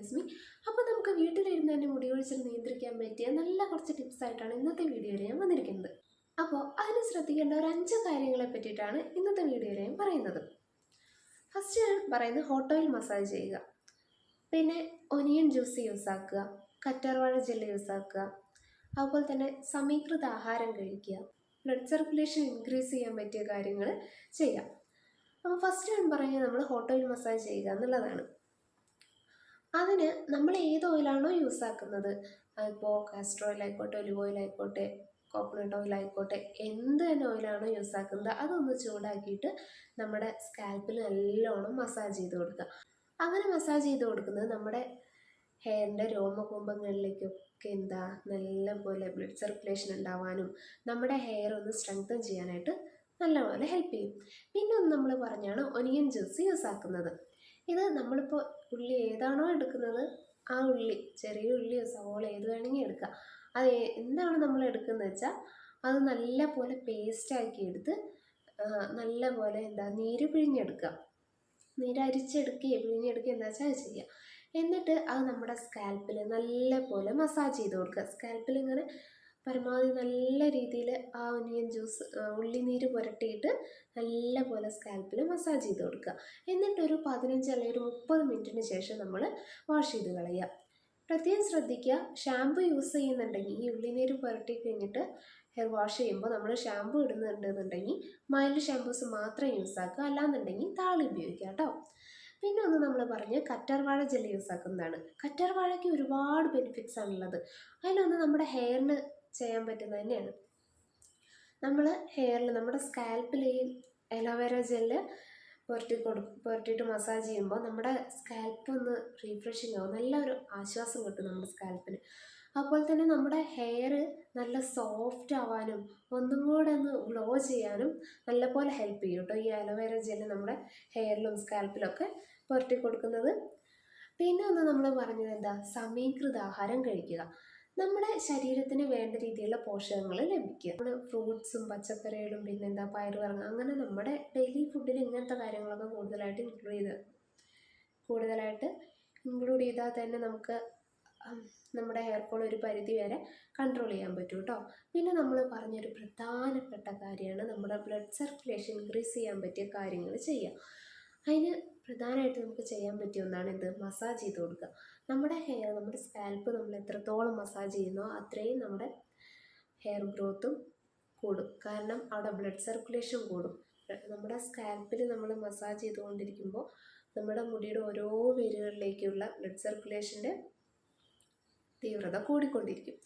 Channel it's me Nasmi അപ്പോൾ നമുക്ക് വീട്ടിലിരുന്ന് തന്നെ മുടി കൊഴിച്ചിൽ നിയന്ത്രിക്കാൻ പറ്റിയ നല്ല കുറച്ച് ടിപ്സായിട്ടാണ് ഇന്നത്തെ വീഡിയോയിൽ ഞാൻ വന്നിരിക്കുന്നത്. അപ്പോൾ അതിന് ശ്രദ്ധിക്കേണ്ട ഒരു അഞ്ച് കാര്യങ്ങളെ പറ്റിയിട്ടാണ് ഇന്നത്തെ വീഡിയോയിൽ ഞാൻ പറയുന്നത്. ഫസ്റ്റ് ഞാൻ പറയുന്നത് ഹോട്ട് ഓയിൽ മസാജ് ചെയ്യുക. പിന്നെ ഒനിയൻ ജ്യൂസ് യൂസ് ആക്കുക. കറ്റാർവാഴ ജെല്ല് യൂസ് ആക്കുക. അതുപോലെ തന്നെ സമീകൃത ആഹാരം കഴിക്കുക. ബ്ലഡ് സർക്കുലേഷൻ ഇൻക്രീസ് ചെയ്യാൻ പറ്റിയ കാര്യങ്ങൾ ചെയ്യാം അപ്പോൾ ഫസ്റ്റ് ഞാൻ പറയുന്നത് നമ്മൾ ഹോട്ട് ഓയിൽ മസാജ് ചെയ്യുക എന്നുള്ളതാണ്. അതിന് നമ്മൾ ഏത് ഓയിലാണോ യൂസ് ആക്കുന്നത്. അതിപ്പോൾ കാസ്റ്റർ ഓയിൽ ആയിക്കോട്ടെ ഒലിവ് ഓയിൽ ആയിക്കോട്ടെ കോക്കനട്ട് ഓയിൽ ആയിക്കോട്ടെ എന്ത് തന്നെ ഓയിലാണോ യൂസ് ആക്കുന്നത് അതൊന്ന് ചൂടാക്കിയിട്ട് നമ്മുടെ സ്കാൽപ്പിൽ നല്ലോണം മസാജ് ചെയ്ത് കൊടുക്കുക. അങ്ങനെ മസാജ് ചെയ്ത് കൊടുക്കുന്നത് നമ്മുടെ ഹെയറിന്റെ രോമകൂമ്പങ്ങളിലേക്കൊക്കെ എന്താ നല്ലപോലെ ബ്ലഡ് സർക്കുലേഷൻ ഉണ്ടാവാനും നമ്മുടെ ഹെയർ ഒന്ന് സ്ട്രെങ്തൻ ചെയ്യാനായിട്ട് നല്ലപോലെ ഹെൽപ്പ് ചെയ്യും. പിന്നെ ഒന്ന് നമ്മൾ പറഞ്ഞാണ് ഒനിയൻ ജ്യൂസ് യൂസ് ആക്കുന്നത്. ഇത് നമ്മളിപ്പോൾ ഉള്ളി ഏതാണോ എടുക്കുന്നത് ആ ഉള്ളി ചെറിയ ഉള്ളിയോ സവോള ഏത് വേണമെങ്കിൽ എടുക്കാം. അത് എന്താണ് നമ്മൾ എടുക്കുന്നത് വെച്ചാൽ അത് നല്ല പോലെ പേസ്റ്റാക്കി എടുത്ത് നല്ല പോലെ എന്താ നീര് പിഴിഞ്ഞെടുക്കുക. നീര് അരിച്ചെടുക്കുകയോ പിഴിഞ്ഞെടുക്കുകയോ എന്താ വെച്ചാൽ അത് ചെയ്യുക. എന്നിട്ട് അത് നമ്മുടെ സ്കാൽപ്പിൽ നല്ല പോലെ മസാജ് ചെയ്ത് കൊടുക്കുക. സ്കാൽപ്പിൽ ഇങ്ങനെ പരമാവധി നല്ല രീതിയിൽ ആ ഒനിയൻ ജ്യൂസ് ഉള്ളിനീര് പുരട്ടിയിട്ട് നല്ല പോലെ സ്കാൽപ്പിൽ മസാജ് ചെയ്ത് കൊടുക്കുക. എന്നിട്ടൊരു പതിനഞ്ച് അല്ലെങ്കിൽ ഒരു മുപ്പത് മിനിറ്റിന് ശേഷം നമ്മൾ വാഷ് ചെയ്ത് കളയുക. പ്രത്യേകം ശ്രദ്ധിക്കുക ഷാമ്പു യൂസ് ചെയ്യുന്നുണ്ടെങ്കിൽ ഈ ഉള്ളിനീര് പുരട്ടി കഴിഞ്ഞിട്ട് ഹെയർ വാഷ് ചെയ്യുമ്പോൾ നമ്മൾ ഷാമ്പു ഇടുന്നുണ്ടെന്നുണ്ടെങ്കിൽ മൈൽഡ് ഷാമ്പൂസ് മാത്രം യൂസ് ആക്കുക. അല്ലാന്നുണ്ടെങ്കിൽ താളി ഉപയോഗിക്കുക കേട്ടോ. പിന്നെ ഒന്ന് നമ്മൾ പറഞ്ഞ് കറ്റാർവാഴ ജെല്ലി യൂസ് ആക്കുന്നതാണ്. കറ്റാർവാഴയ്ക്ക് ഒരുപാട് ബെനിഫിറ്റ്സ് ആണുള്ളത്. അതിലൊന്ന് നമ്മുടെ ഹെയറിന് ചെയ്യാൻ പറ്റുന്നത് തന്നെയാണ്. നമ്മൾ ഹെയറിൽ നമ്മുടെ സ്കാൽപ്പിൽ ഈ അലോവേര ജെല്ല് പുരട്ടി കൊടുക്കും പുരട്ടിയിട്ട് മസാജ് ചെയ്യുമ്പോൾ നമ്മുടെ സ്കാൽപ്പ് ഒന്ന് റീഫ്രഷിങ് ആവും. നല്ലൊരു ആശ്വാസം കിട്ടും നമ്മുടെ സ്കാൽപ്പിന് അപ്പോൾ തന്നെ നമ്മുടെ ഹെയർ നല്ല സോഫ്റ്റ് ആവാനും ഒന്നും കൂടെ ഒന്ന് ഗ്ലോ ചെയ്യാനും നല്ലപോലെ ഹെൽപ്പ് ചെയ്യും കേട്ടോ ഈ അലോവേര ജെല്ല് നമ്മുടെ ഹെയറിലും സ്കാൽപ്പിലൊക്കെ പുരട്ടി കൊടുക്കുന്നത്. പിന്നെ ഒന്ന് നമ്മൾ പറഞ്ഞത് എന്താ? സമീകൃത ആഹാരം കഴിക്കുക. നമ്മുടെ ശരീരത്തിന് വേണ്ട രീതിയിലുള്ള പോഷകങ്ങൾ ലഭിക്കുക നമ്മൾ ഫ്രൂട്ട്സും പച്ചക്കറികളും പിന്നെന്താ പയറുവർഗം അങ്ങനെ നമ്മുടെ ഡെയിലി ഫുഡിൽ ഇങ്ങനത്തെ കാര്യങ്ങളൊക്കെ കൂടുതലായിട്ട് ഇൻക്ലൂഡ് ചെയ്ത് കൂടുതലായിട്ട് ഇൻക്ലൂഡ് ചെയ്താൽ തന്നെ നമുക്ക് നമ്മുടെ ഹെയർ ഫോൾ ഒരു പരിധി വരെ കൺട്രോൾ ചെയ്യാൻ പറ്റും കേട്ടോ. പിന്നെ നമ്മൾ പറഞ്ഞൊരു പ്രധാനപ്പെട്ട കാര്യമാണ് നമ്മുടെ ബ്ലഡ് സർക്കുലേഷൻ ഇൻക്രീസ് ചെയ്യാൻ പറ്റിയ കാര്യങ്ങൾ ചെയ്യുക. അതിന് പ്രധാനമായിട്ട് നമുക്ക് ചെയ്യാൻ പറ്റിയ ഒന്നാണ് എന്ത് മസാജ് ചെയ്ത് കൊടുക്കുക. നമ്മുടെ ഹെയർ നമ്മുടെ സ്കാൽപ്പ് നമ്മൾ എത്രത്തോളം മസാജ് ചെയ്യുന്നോ അത്രയും നമ്മുടെ ഹെയർ ഗ്രോത്തും കൂടും. കാരണം അവിടെ ബ്ലഡ് സർക്കുലേഷൻ കൂടും. നമ്മുടെ സ്കാൽപ്പിൽ നമ്മൾ മസാജ് ചെയ്തുകൊണ്ടിരിക്കുമ്പോൾ നമ്മുടെ മുടിയുടെ ഓരോ വേരുകളിലേക്കുള്ള ബ്ലഡ് സർക്കുലേഷന്റെ തീവ്രത കൂടിക്കൊണ്ടിരിക്കും.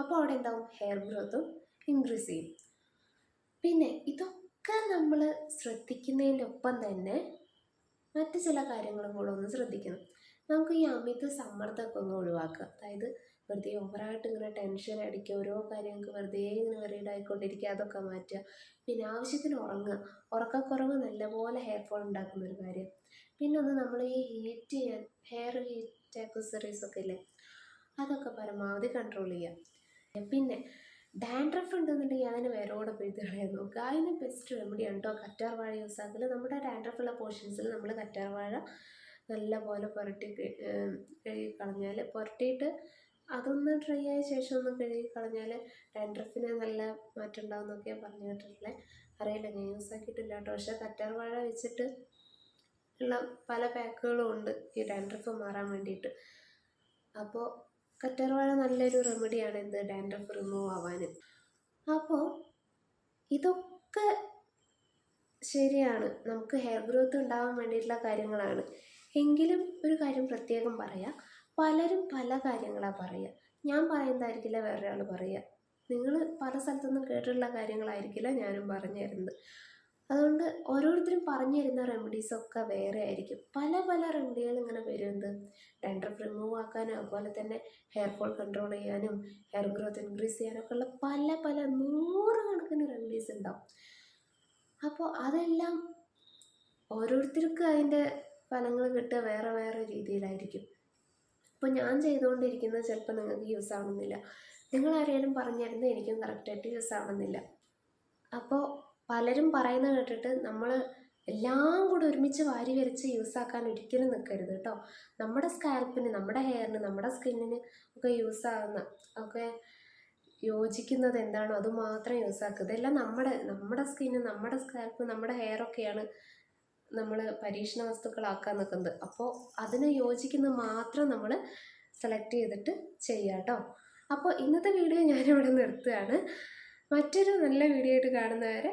അപ്പോൾ അവിടെ എന്താവും? ഹെയർ ഗ്രോത്തും ഇൻക്രീസ് ചെയ്യും. പിന്നെ ഇതൊക്കെ നമ്മൾ ശ്രദ്ധിക്കുന്നതിന്റെ ഒപ്പം തന്നെ മറ്റ് ചില കാര്യങ്ങളും കൂടെ ഒന്ന് ശ്രദ്ധിക്കണം. നമുക്ക് ഈ അമിത സമ്മർദ്ദമൊക്കെ ഒന്ന് ഒഴിവാക്കുക അതായത് വെറുതെ ഓവറായിട്ട് ഇങ്ങനെ ടെൻഷൻ അടിക്കുക ഓരോ കാര്യങ്ങൾക്ക് വെറുതെ ഇങ്ങനെ വെറീഡ് ആയിക്കൊണ്ടിരിക്കുക അതൊക്കെ മാറ്റുക. പിന്നെ ആവശ്യത്തിന് ഉറങ്ങുക. ഉറക്കക്കുറവ് നല്ലപോലെ ഹെയർ ഫോൾ ഉണ്ടാക്കുന്ന ഒരു കാര്യം. പിന്നെ ഒന്ന് നമ്മൾ ഈ ഹീറ്റ് ചെയ്യാൻ ഹെയർ ഹീറ്റ് ആക്സസറീസ് ഒക്കെ ഇല്ലേ? അതൊക്കെ പരമാവധി കൺട്രോൾ ചെയ്യുക. പിന്നെ ഡാൻഡ്രഫ് ഉണ്ടെന്നുണ്ടെങ്കിൽ അതിന് വേരോടെ പിഴുത് കളയാൻ നോക്കുക അതിന് ബെസ്റ്റ് റെമഡിയാണ് കേട്ടോ കറ്റാർ വാഴ യൂസ് ആക്കൽ നമ്മുടെ ഡാൻഡ്രഫുള്ള പോർഷൻസിൽ നമ്മൾ കറ്റാർ വാഴ നല്ല പോലെ പുരട്ടി കഴുകി കളഞ്ഞാൽ പുരട്ടിയിട്ട് അതൊന്ന് ഡ്രൈ ആയ ശേഷം ഒന്ന് കഴുകി കളഞ്ഞാൽ ഡാൻഡ്രഫിന് നല്ല മാറ്റം ഉണ്ടാവും എന്നൊക്കെ പറഞ്ഞു കേട്ടിട്ടുള്ളത് അറിയില്ല ഞാൻ യൂസ് ആക്കിയിട്ടില്ല കേട്ടോ പക്ഷേ കറ്റാർ വാഴ വെച്ചിട്ട് ഉള്ള പല പാക്കുകളും ഉണ്ട് ഈ ഡാൻഡ്രഫ് മാറാൻ വേണ്ടിയിട്ട്. അപ്പോൾ കറ്റാർവാഴ നല്ലൊരു റെമഡിയാണ് എന്ത് ഡാൻഡ്രഫ് റിമൂവ് ആവാൻ. അപ്പോൾ ഇതൊക്കെ ശരിയാണ്. നമുക്ക് ഹെയർ ഗ്രോത്ത് ഉണ്ടാവാൻ വേണ്ടിയിട്ടുള്ള കാര്യങ്ങളാണ്. എങ്കിലും ഒരു കാര്യം പ്രത്യേകം പറയാം. പലരും പല കാര്യങ്ങളാണ് പറയുക ഞാൻ പറയുന്നതായിരിക്കില്ല വേറൊരാൾ പറയുക നിങ്ങൾ പല സ്ഥലത്തുനിന്നും കേട്ടിട്ടുള്ള കാര്യങ്ങളായിരിക്കില്ല ഞാനും പറഞ്ഞു തരുന്നത്. അതുകൊണ്ട് ഓരോരുത്തരും പറഞ്ഞു തരുന്ന റെമഡീസൊക്കെ വേറെ ആയിരിക്കും. പല പല റെമഡികൾ ഇങ്ങനെ വരുന്നത് ഡാൻഡ്രഫ് റിമൂവ് ആക്കാനും അതുപോലെ തന്നെ ഹെയർ ഫോൾ കൺട്രോൾ ചെയ്യാനും ഹെയർ ഗ്രോത്ത് ഇൻക്രീസ് ചെയ്യാനൊക്കെ ഉള്ള പല പല നൂറുകണക്കിന് റെമഡീസ് ഉണ്ടാവും. അപ്പോൾ അതെല്ലാം ഓരോരുത്തർക്കും അതിന്റെ ഫലങ്ങൾ കിട്ടുക വേറെ വേറെ രീതിയിലായിരിക്കും. ഇപ്പോൾ ഞാൻ ചെയ്തുകൊണ്ടിരിക്കുന്നത് ചിലപ്പോൾ നിങ്ങൾക്ക് യൂസ് ആവുന്നില്ല. നിങ്ങൾ ആരെങ്കിലും പറഞ്ഞു തരുന്നത് എനിക്കും കറക്റ്റായിട്ട് യൂസ് ആവുന്നില്ല. അപ്പോൾ പലരും പറയുന്നത് കേട്ടിട്ട് നമ്മൾ എല്ലാം കൂടെ ഒരുമിച്ച് വാരി വരച്ച് യൂസ് ആക്കാൻ ഒരിക്കലും നിൽക്കരുത് കേട്ടോ നമ്മുടെ സ്കാൽപ്പിന് നമ്മുടെ ഹെയറിന് നമ്മുടെ സ്കിന്നിന് ഒക്കെ യൂസ് ആകുന്ന ഒക്കെ യോജിക്കുന്നത് എന്താണോ അത് മാത്രം യൂസ് ആക്കുക. ഇതെല്ലാം നമ്മുടെ നമ്മുടെ സ്കിന്ന് നമ്മുടെ സ്കാൽപ്പ് നമ്മുടെ ഹെയറൊക്കെയാണ് നമ്മൾ പരീക്ഷണ വസ്തുക്കളാക്കാൻ നിൽക്കുന്നത് അപ്പോൾ അതിന് യോജിക്കുന്നത് മാത്രം നമ്മൾ സെലക്ട് ചെയ്തിട്ട് ചെയ്യുക കേട്ടോ അപ്പോൾ ഇന്നത്തെ വീഡിയോ ഞാനിവിടെ നിർത്തുകയാണ്. മറ്റൊരു നല്ല വീഡിയോ ആയിട്ട് കാണുന്നവരെ